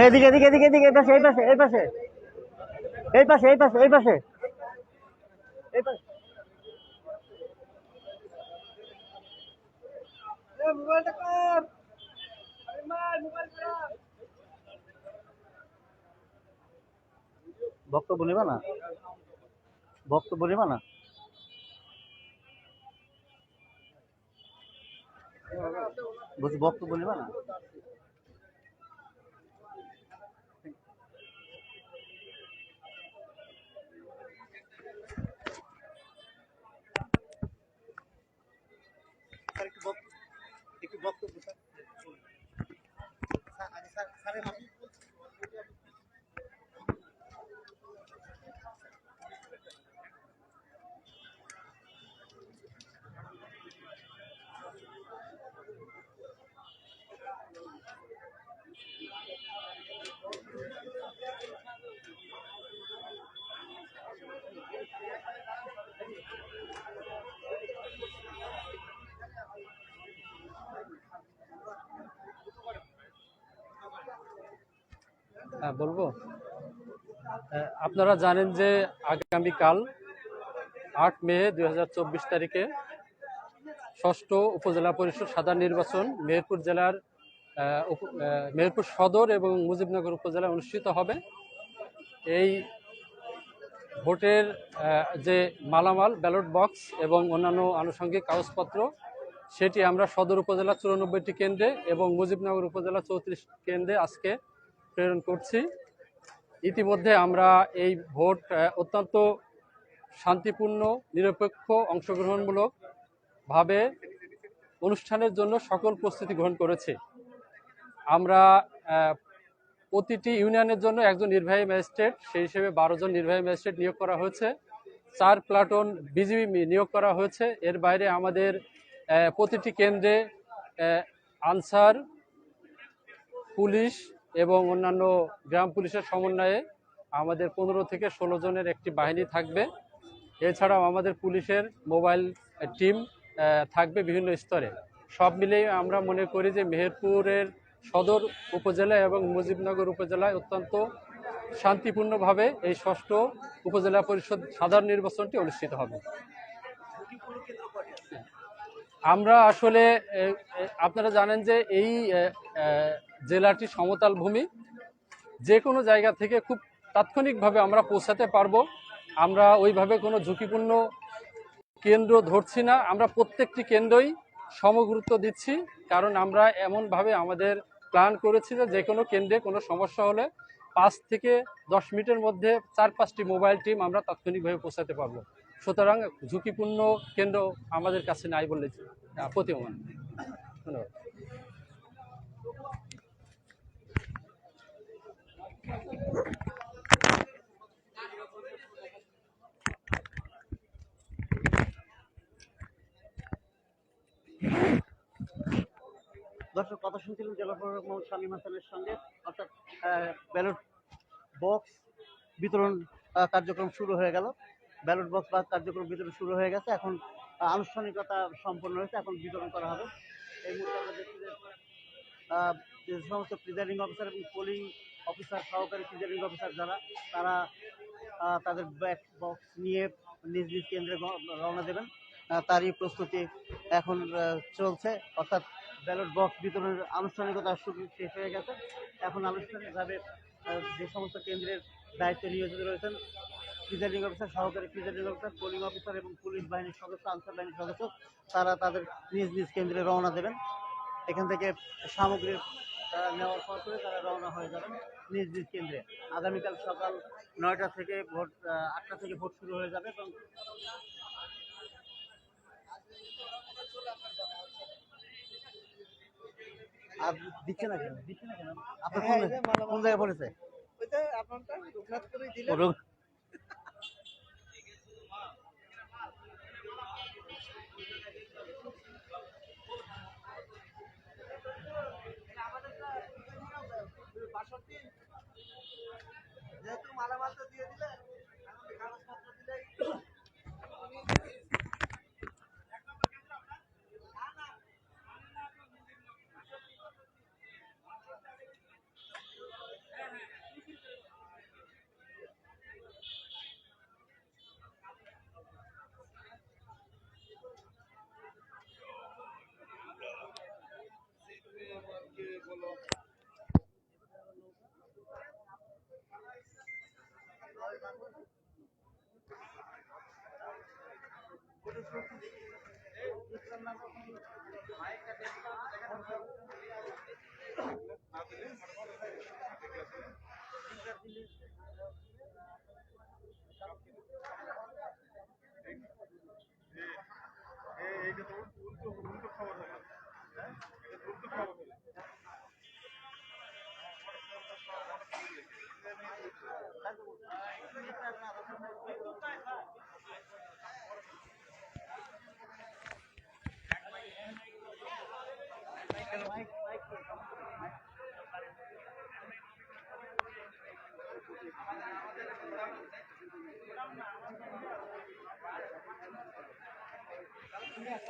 এদিকে এদিকে এদিকে এদিকে, এই পাশে এই পাশে এই পাশে। এই পাশে এই পাশে এই পাশে। এই পাশে। বক্তব্য নেবা না? বক্তব্য নেবা না? বলছি বক্তব্য নেবা না? sabemos হ্যাঁ বলব? আপনারা জানেন যে আগামীকাল আট মে দু হাজার চব্বিশ তারিখে ষষ্ঠ উপজেলা পরিষদ সাধারণ নির্বাচন মেহেরপুর জেলার মেহেরপুর সদর এবং মুজিবনগর উপজেলায় অনুষ্ঠিত হবে। এই ভোটের যে মালামাল, ব্যালট বক্স এবং অন্যান্য আনুষঙ্গিক কাগজপত্র, সেটি আমরা সদর উপজেলা চুরানব্বইটি কেন্দ্রে এবং মুজিবনগর উপজেলা চৌত্রিশ কেন্দ্রে আজকে প্রেরণ করছি। ইতিমধ্যে আমরা এই ভোট অত্যন্ত শান্তিপূর্ণ, নিরপেক্ষ অংশগ্রহণমূলক ভাবে অনুষ্ঠানের জন্য সকল প্রস্তুতি গ্রহণ করেছি। আমরা প্রতিটি ইউনিয়নের জন্য একজন নির্বাহী ম্যাজিস্ট্রেট, সেই হিসেবে বারো জন নির্বাহী ম্যাজিস্ট্রেট নিয়োগ করা হয়েছে। চার প্লাটন বিজিবি নিয়োগ করা হয়েছে। এর বাইরে আমাদের প্রতিটি কেন্দ্রে আনসার, পুলিশ এবং অন্যান্য গ্রাম পুলিশের সমন্বয়ে আমাদের পনেরো থেকে ষোলো জনের একটি বাহিনী থাকবে। এছাড়াও আমাদের পুলিশের মোবাইল টিম থাকবে বিভিন্ন স্তরে। সব মিলিয়ে আমরা মনে করি যে মেহেরপুরের সদর উপজেলা এবং মুজিবনগর উপজেলায় অত্যন্ত শান্তিপূর্ণভাবে এই ষষ্ঠ উপজেলা পরিষদ সাধারণ নির্বাচনটি অনুষ্ঠিত হবে। আমরা আসলে আপনারা জানেন যে এই জেলাটি সমতল ভূমি। যে কোনো জায়গা থেকে খুব তাৎক্ষণিকভাবে আমরা পৌঁছাতে পারব। আমরা ওইভাবে কোনো ঝুঁকিপূর্ণ কেন্দ্র ধরছি না। আমরা প্রত্যেকটি কেন্দ্রই সমগুরুত্ব দিচ্ছি কারণ আমরা এমনভাবে আমাদের প্ল্যান করেছি যে যে কোনো কেন্দ্রে কোনো সমস্যা হলে পাঁচ থেকে দশ মিনিটের মধ্যে চার পাঁচটি মোবাইল টিম আমরা তাৎক্ষণিকভাবে পৌঁছাতে পারব। সুতরাং ঝুঁকিপূর্ণ কেন্দ্র আমাদের কাছে নাই বলে আহ, প্রতীয়মান। ধন্যবাদ। দর্শক, কথা শুনছিলেন জেলা প্রশাসক মোহাম্মদ শামীম হাসানের সঙ্গে। অর্থাৎ ব্যালট বক্স বিতরণ কার্যক্রম শুরু হয়ে গেল। ব্যালট বক্স বা কার্যক্রম বিতরণ শুরু হয়ে গেছে। এখন আনুষ্ঠানিকতা সম্পন্ন হয়েছে। এখন বিতরণ করা হবে। এই মুহূর্তে আমরা দেখছি যে সমস্ত প্রিজাইডিং অফিসার এবং পোলিং অফিসার সহকারী প্রিজাইডিং অফিসার যারা, তারা তাদের ব্যাট বক্স নিয়ে নিজ নিজ কেন্দ্রে রওনা দেবেন। তারই প্রস্তুতি এখন চলছে। অর্থাৎ ব্যালট বক্স বিতরণের আনুষ্ঠানিকতা শেষ হয়ে গেছে। এখন আনুষ্ঠানিকভাবে যে সমস্ত কেন্দ্রের দায়িত্বে নিয়োজিত রয়েছেন প্রিজাইডিং অফিসার সহকারী প্রিজাইডিং অফিসার পোলিং অফিসার এবং পুলিশ বাহিনীর সদস্য, আনসার বাহিনীর সদস্য, তারা তাদের নিজ নিজ কেন্দ্রে রওনা দেবেন। এখান থেকে সামগ্রী নেওয়ার পর তারা রওনা হয়ে যাবেন। নিজ নিজ কেন্দ্রে। আগামীকাল সকাল নয়টা থেকে ভোট আটটা থেকে ভোট শুরু হয়ে যাবে এবং আর দিচ্ছে না কেন? দিচ্ছে না কেন? আপনার কোন জায়গায় পড়েছে? ও, রঘু- বাষট্টি যেহেতু মালামাল তো দিয়ে দিলে কাগজপত্র দিলেই এইটা তো উল্টো উল্টো খবর Yes.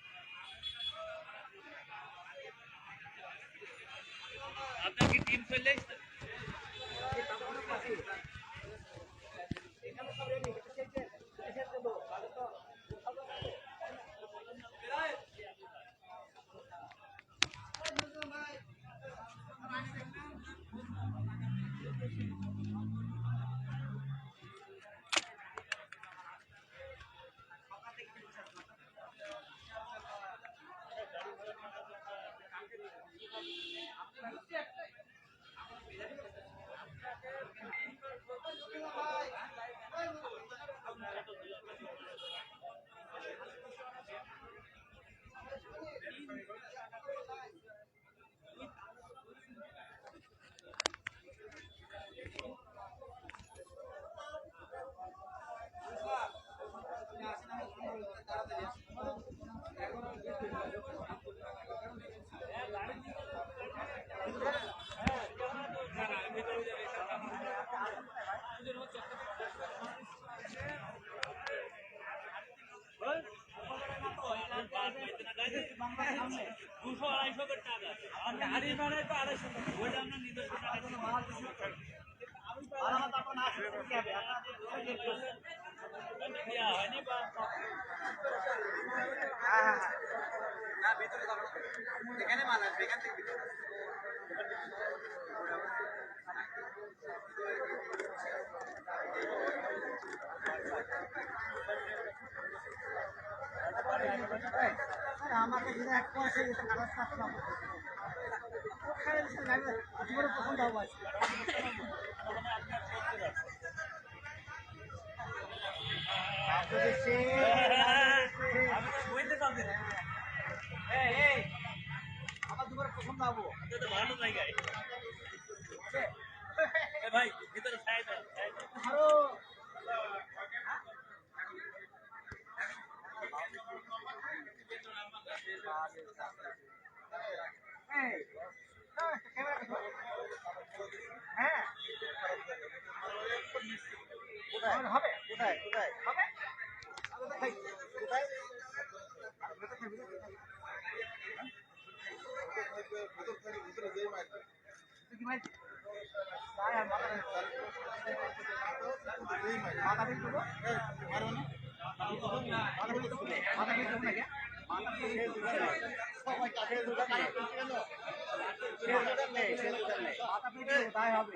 কি টিম চলে দুশো আপনি হাড়ি মানে তো আড়াইশো ওইটা আপনার নিজস্ব টাকা দেওয়া হয়নি বা? আমাকে এক পয়সা খরচ থাকতাম আমার দুবার প্রথম যাব ভালো জায়গায় এ ভাই ভিতরে সাইড সাইড আরও এই, দাও একটা ক্যামেরা দেখো। হ্যাঁ কোথায় হবে কোথায় কোথায় হবে আরে দেখাই কোথায় আরে ভেতর থেকে, ভেতর থেকে। তুই কি ভাই তাই আর মাথা মাথা ঠিক করব মাথা ঠিক করব নাকি? সবাই কাছে দুটো নেই মাথা ঠিক তাই হবে।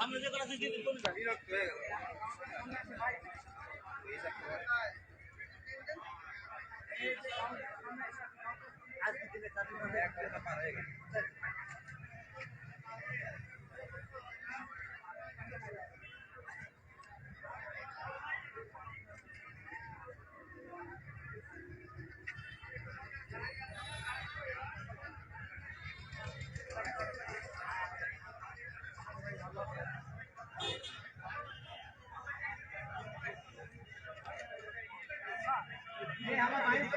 কোনো কিছু নেই। না, না, আমার থেকে না, একটু দাঁড়া, দাঁড়া, সালাম দিয়ে দেন। সামনে যে করা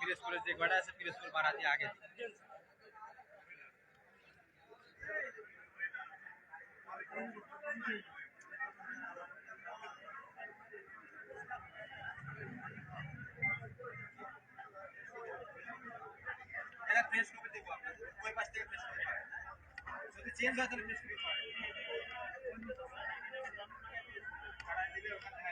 ফিরোজপুরের যে গড়া আছে ফিরোজপুর বারাতি আগে দিই এটা ফ্রেশ কপি দেবো আপনাদের ওই পাশ থেকে ফ্রেশ কপি যদি চেঞ্জ হয় তাহলে ফ্রেশ কপি পাবেন কাটাই দিলে ওখানে হ্যাঁ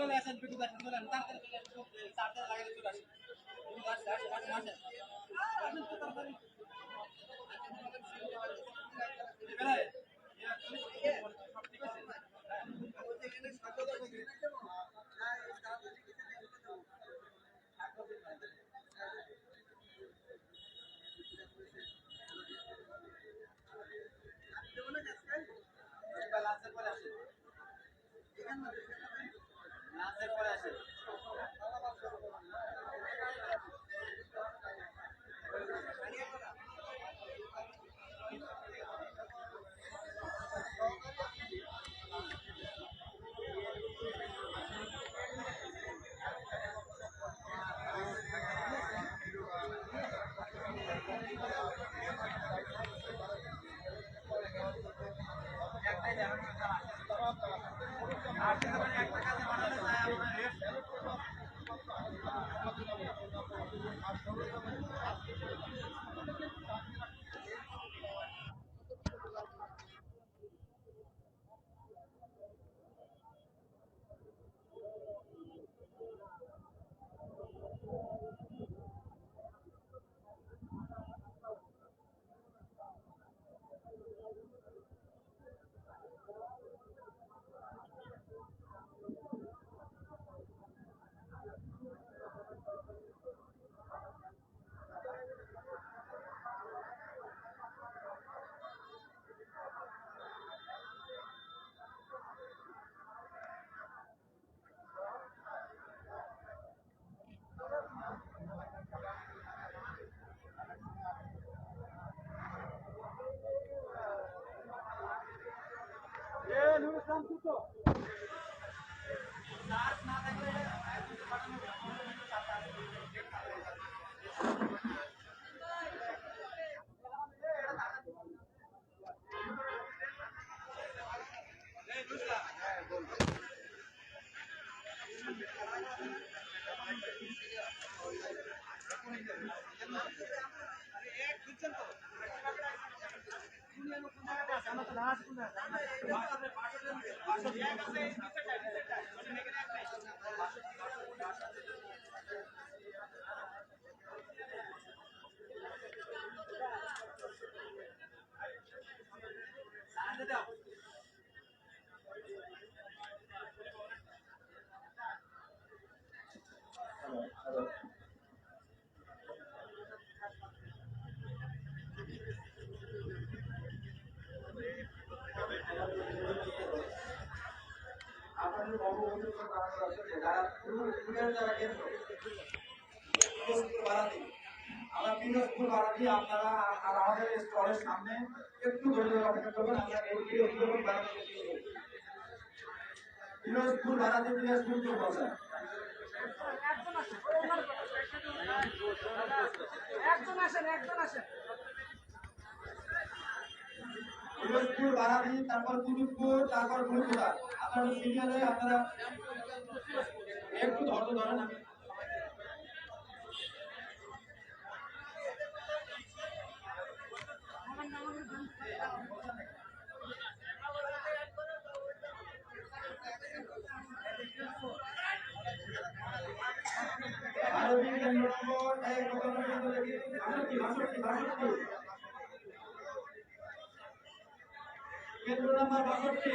চলে আসেন বিটু আসেন চলে আসেন তাড়াতাড়ি চলে আসেন। চার্জার লাগালে চলে আসেন বিটু লাঞ্চের পরে আসেন আমরা বিভিন্ন স্কুল বাড়াতে আপনারা আর আমাদের স্টলের সামনে একটু ধৈর্য অপেক্ষা করবেন আমরা এই ভিডিও স্কুল বাড়াতে বিভিন্ন স্কুল বাড়াতে তো বসে একজন আসেন একজন আসেন। তারপর কুতুবপুর তারপর আপনারা আপনারা একটু ধৈর্য ধরেন আমি। কেন্দ্র নাম্বার বাষট্টি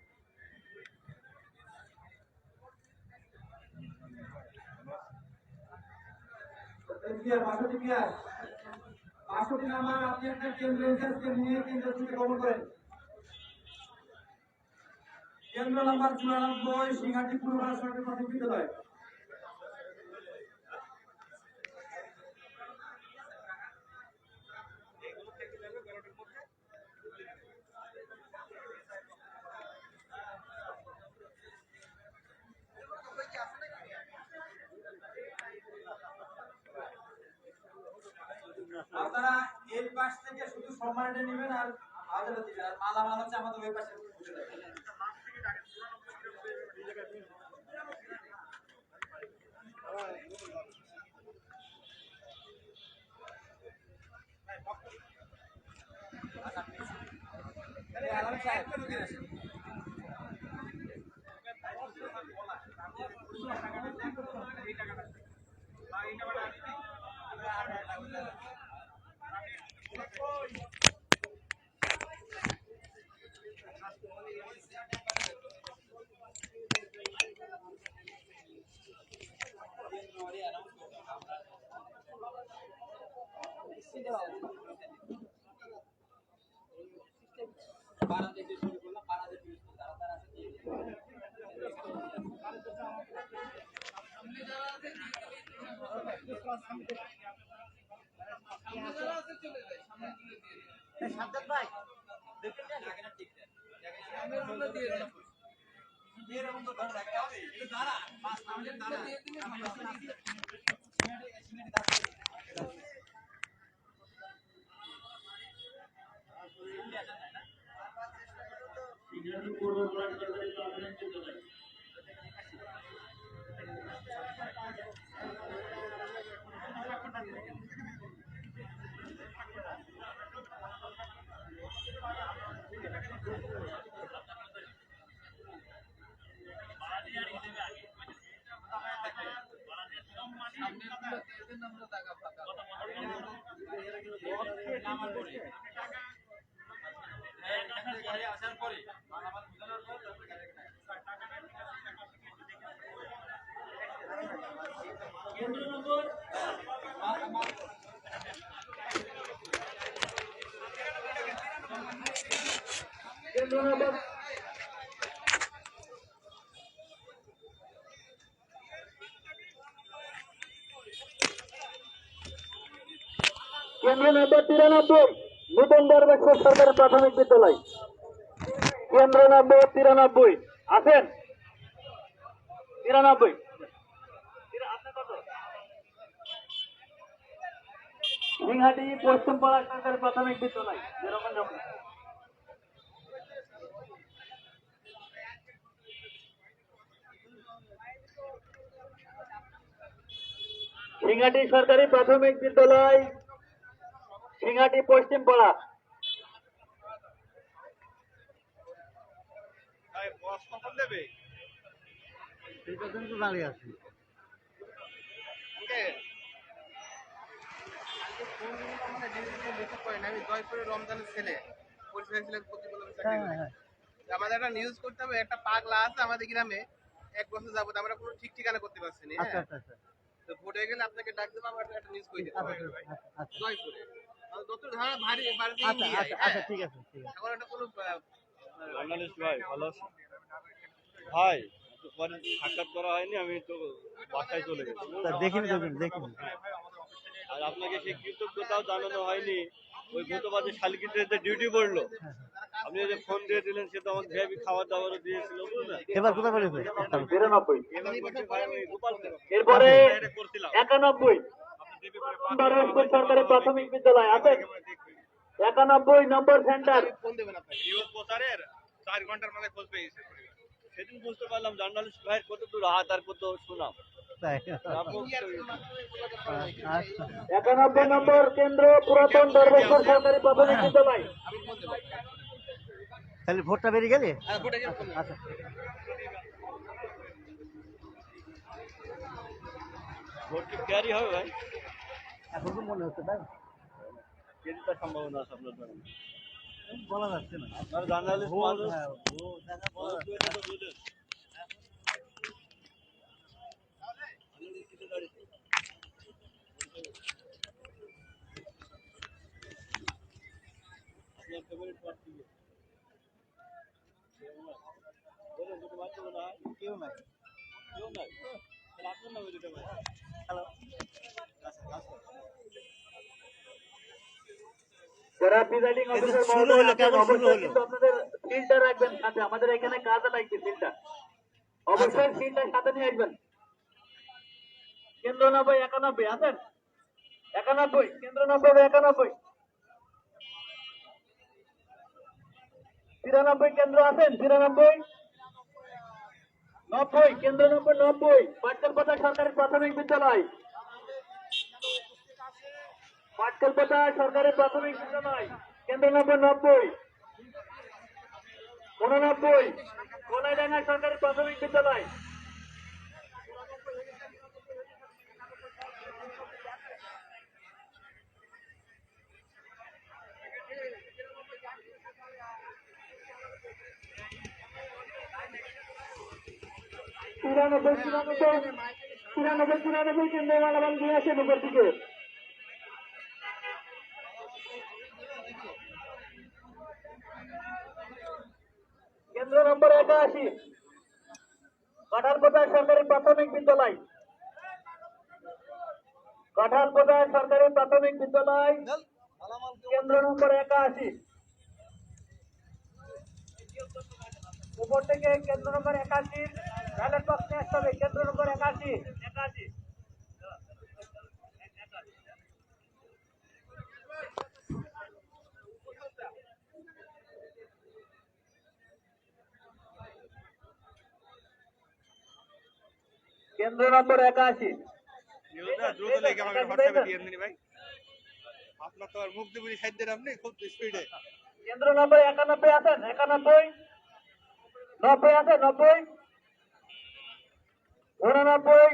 আপনি একটা কেন্দ্র ইনচার্জকে নিয়ে কেন্দ্র থেকে করেন। কেন্দ্র নাম্বার চুরানব্বই, সিংহাটি পূর্ব সরকারি প্রাথমিক বিদ্যালয়। আপনারা এর পাশ থেকে শুধু সম্মানটা নেবেন আর আদালত মালা মালা হচ্ছে আমাদের ওই পাশে এই টাকাটা। এই টাকাটা। বাংলাদেশে শুরু করলাম বাংলাদেশ তারা ভাই। দেখুন জায়গাটা ঠিক জায়গাটা আমরা দিয়ে দেবো এরকম তো ধরে রাখতে হবে একটু দাঁড়া পাঁচ মিনিট দাঁড়া আমি আসছি আসার পরে মালামাল বুঝানোর পর তারপরে গাড়ি নম্বর তিরানব্বই নূতন দরবেশ্বর সরকারি প্রাথমিক বিদ্যালয়। কেন্দ্র নম্বর তিরানব্বই। আছেন? তিরানব্বই। সিংহাটি পশ্চিমপাড়া সরকারি প্রাথমিক বিদ্যালয় সিংহাটি সরকারি প্রাথমিক বিদ্যালয় সিংহাটি পশ্চিম পাড়া। বস কখন দেবে? এই পর্যন্ত দাঁড়িয়ে আছি। আমি জয়পুরের রমজানের ছেলে। পরিচয় ছিলেন হ্যাঁ হ্যাঁ। আমাদের একটা নিউজ করতে হবে। একটা পাগলা আছে আমাদের গ্রামে। এক বছর যাবত আমরা কোনো ঠিক ঠিকানা করতে পারছি না আচ্ছা হ্যাঁ? আচ্ছা আচ্ছা তো ভোটে গেলে আপনাকে ডাক দেবো আমার একটা নিউজ করে দিতে আচ্ছা হবে আচ্ছা, আচ্ছা। জয়পুরে। আর যত ধারা ভারী বাড়িতে আচ্ছা আচ্ছা আচ্ছা ঠিক আছে ঠিক আছে। ভাই ভালো আছেন? ভাই পরে সাক্ষাৎ করা হয়নি আমি তো বাসায় চলে গেছি। দেখিনি দেখিনি দেখিনি আর আপনাকে সেই কৃতজ্ঞতাও জানানো হয়নি ওই গতবাদে শালকিতে ডিউটি পড়ল। আপনি যে ফোন দিয়ে দিলেন সে তো আমাকে ভিআইপি খাবার দাবারও দিয়েছিল বুঝলেন? এবার কোথায় বলেছে? তিরানব্বই এরপরে একানব্বই। দরবেশপুর সরকারি প্রাথমিক বিদ্যালয় আছেন একানব্বই নম্বর সেন্টার। ফোন দেবেন আপনাকে নিউজ প্রচারের চার ঘণ্টার মাথায় খোঁজ পেয়েছে সেদিন বুঝতে পারলাম জার্নালিস্ট ভাইয়ের কত দূর হাত আর কত সুনাম। তাই। তারপর আচ্ছা একানব্বই নম্বর কেন্দ্র পুরাতন দরবেশ্বর সরকারি প্রাথমিক বিদ্যালয়। তাহলে ভোটটা বেরিয়ে গেলে? ফোন দেবেন। আচ্ছা। ভোট কি ক্যারি হবে ভাই? এখন তো মনে হচ্ছে তাই কেজিটার সম্ভাবনা আছে আপনার বলা যাচ্ছে না আপনার জার্নালিস্ট মানুষ হ্যাঁ দেখা বলা ভোট দিয়ে তো বুঝেন। আপনার favorite প্রার্থী কে? বলুন, দুটো বাচ্চা কেউ নাই কেউ নাই? আপনার নামে হ্যালো যারা প্রিজাইডিং অফিসার শুরু হলো, কেমন শুরু হলো? আপনাদের রাখবেন সাথে। আমাদের এখানে কাজে লাগছে অবশ্যই সিলটা সাথে নিয়ে আসবেন। কেন্দ্র নব্বই একানব্বই আছেন? একানব্বই কেন্দ্র নব্বই একানব্বই। তিরানব্বই কেন্দ্র আছেন? তিরানব্বই? নব্বই কেন্দ্র নম্বর নব্বই। পাটকলপাতা সরকারি প্রাথমিক বিদ্যালয়। পাটকলপাতা সরকারি প্রাথমিক বিদ্যালয় কেন্দ্র নম্বর নব্বই উননব্বই কলাইডাঙ্গা সরকারি প্রাথমিক বিদ্যালয় তিরানব্বই তিরানব্বই তিরানব্বই তিরানব্বই কেন্দ্র মালামাল নিয়ে আসেন উপর দিকে কেন্দ্র নম্বর একাশি কাঁঠালপোতা সরকারি প্রাথমিক বিদ্যালয়। কাঁঠালপোতা সরকারি প্রাথমিক বিদ্যালয়। কেন্দ্র নম্বর একাশি উপর থেকে কেন্দ্র নম্বর একাশি ব্যালট বক্স নিয়ে আসতে হবে। কেন্দ্র নম্বর একাশি একাশি কেন্দ্র নম্বর একাশি। দ্রুত লেগে আমাকে হোয়াটসঅ্যাপে দিয়ে দিন ভাই। আপনার তো আর মুখ দিয়ে সাইড দেন আপনি খুব স্পিডে কেন্দ্র নম্বর একানব্বই আছেন একানব্বই নব্বই আছে নব্বই উননব্বই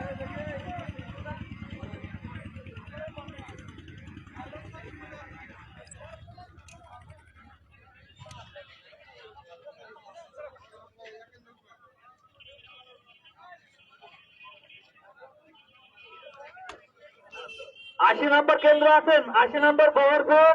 আশি নম্বর কেন্দ্র আছেন আশি নম্বর বহরপুর